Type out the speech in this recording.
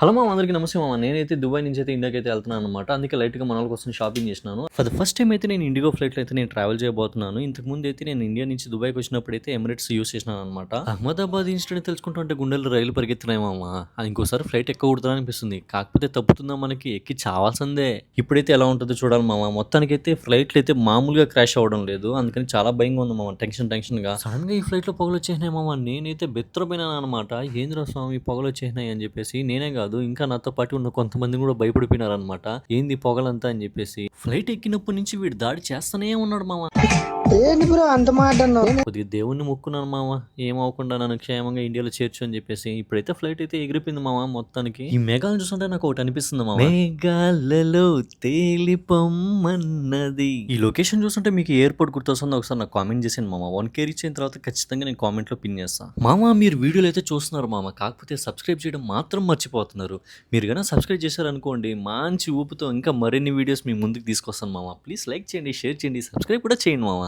Hello మా అందరికీ నమస్తే మామ. నేనైతే దుబాయ్ నుంచి అయితే ఇండియాకి అయితే వెళ్తున్నాను అనమాట అందుకే లైట్గా మన వాళ్ళ కోసం షాపింగ్ చేసినాను. ఫర్ ద ఫస్ట్ టైం అయితే నేను ఇండిగో ఫ్లైట్లో అయితే నేను ట్రావెల్ చేయబోతున్నాను. ఇంతకు ముందు అయితే నేను ఇండియా నుంచి దుబాయ్కి వచ్చినప్పుడు అయితే ఎమిరేట్స్ యూస్ చేసినాను అనమాట అహ్మదాబాద్ ఇన్సిడెంట్ తెలుసుకుంటుంటే గుండెలు రైలు పరిగెత్తున్నాయి మామ. అది ఇంకోసారి ఫ్లైట్ ఎక్కకూడదు అనిపిస్తుంది కాకపోతే తప్పుతుందా మనకి? ఎక్కి చావాల్సిందే. ఇప్పుడైతే ఎలా ఉంటుందో చూడాలి మామ. మొత్తానికి అయితే ఫ్లైట్లు అయితే మామూలుగా క్రాష్ అవ్వడం లేదు. అందుకని చాలా భయంగా ఉంది మామ. టెన్షన్ టెన్షన్గా. సడన్గా ఈ ఫ్లైట్లో పొగలు వచ్చేసినాయి మామ. నేనైతే బెత్తరపోయినాను అనమాట ఏంద్ర స్వామి పొగలు వచ్చేసినాయి అని చెప్పేసి నేనే కాదు. ఇంకా నాతో పాటు ఉన్న కొంతమంది కూడా భయపడిపోయినారనమాట ఏంది పొగలంతా? అని చెప్పేసి. ఫ్లైట్ ఎక్కినప్పటి నుంచి వీడు దాడి చేస్తూనే ఉన్నాడు మామ. ఏంటి బ్రో అంత మాట కొద్దిగా దేవుణ్ణి మొక్కున్నాను మామ ఏమవకుండా నన్ను క్షేమంగా ఇండియాలో చేర్చు అని చెప్పేసి ఇప్పుడైతే ఫ్లైట్ అయితే ఎగిరిపోయింది మామ మొత్తానికి. ఈ మేఘాలు చూస్తుంటే నాకు ఒకటి అనిపిస్తుంది మామ మేఘాలలో తేలిపమ్మన్నది. ఈ లొకేషన్ చూస్తుంటే మీకు ఎయిర్పోర్ట్ గుర్తొస్తుంది ఒకసారి నాకు కామెంట్ చేసాను మామ వన్ కే రీచ్ అయిన తర్వాత ఖచ్చితంగా నేను కామెంట్లో పిన్ చేస్తాను మామ మీరు వీడియోలు అయితే చూస్తున్నారు మామ కాకపోతే సబ్స్క్రైబ్ చేయడం మాత్రం మర్చిపోతున్నారు. మీరు కనుక సబ్స్క్రైబ్ చేశారనుకోండి మంచి ఊపుతో ఇంకా మరిన్ని వీడియోస్ మీ ముందుకు తీసుకొస్తాను మామ ప్లీజ్ లైక్ చేయండి షేర్ చేయండి సబ్స్క్రైబ్ కూడా చేయండి మామ